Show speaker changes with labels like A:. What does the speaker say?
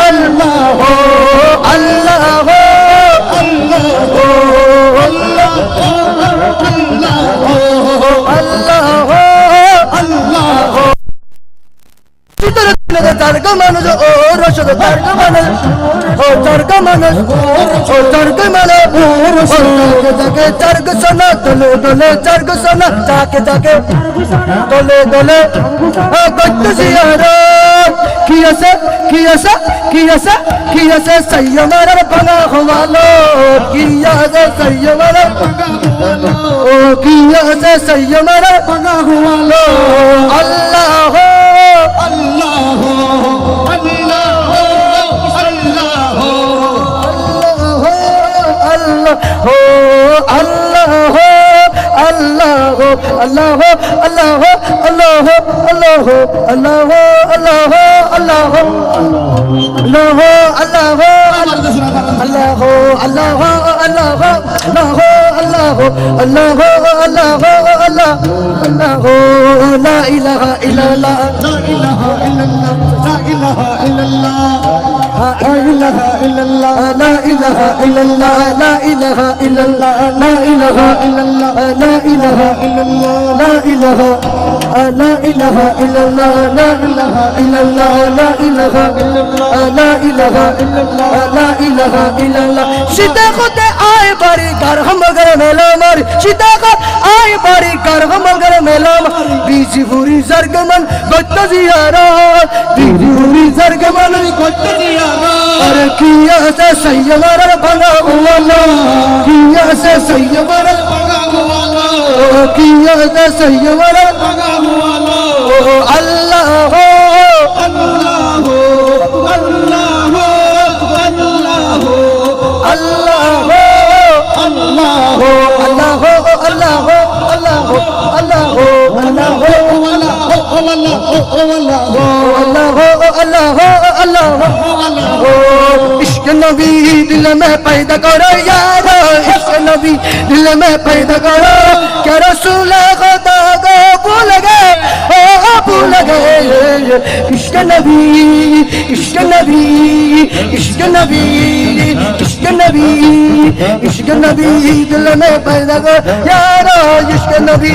A: আল্লাহ আল্লাহ Türk মানুষ ও রসদ Türk মানুষ ও তার্ক মানুষ ও তার্ক মানুষ ও তাকে তার্ক শোনা দলে দলে তার্ক শোনা তাকে তাকে কি আছে কি আছে কি আছে কি আছে সৈয়মার ভাঙা হওয়ালো কি আছে সৈয়মার ও কি আছে সৈয়মার ভাঙা হওয়ালো আল্লাহ আল্লাহ हो अल्लाह हो अल्लाह हो अल्लाह हो अल्लाह हो अल्लाह हो अल्लाह हो अल्लाह हो আল্লাহ হো আল্লাহ হো আল্লাহ হো আল্লাহ হো আল্লাহ হো আল্লাহ হো আল্লাহ হো আল্লাহ হো আল্লাহ হো আল্লাহ আল্লাহ হো লা ইলাহা ইল্লাল্লাহ
B: لا إله إلا الله لا إله إلا الله لا إله إلا الله
A: لا إله إلا الله لا إله إلا الله لا إله إلا الله لا إله إلا الله لا إله لا إله إلا الله لا إله إلا الله لا إله إلا الله لا إله إلا الله لا إله إلا الله شتا خد آئے باری کر ہم گر میلا مار شتا خد آئے باری کر ہم گر میلا مار بیج بھوری زرگمن گت زیارات بیج بھوری زرگمن گت زیارات ارے کیا سے سیمار بھنگا ہوا اللہ کیا سے سیمار بھنگا ہوا اللہ کیا سے سیمار بھنگا इश्क नबी दिल में पैदा करो यारो इश्क नबी दिल में पैदा करो क्या रसूल खुदा को भूल गए ओ भूल गए इश्क नबी इश्क नबी इश्क नबी इश्क नबी इश्क नबी दिल में पैदा करो यारो इश्क नबी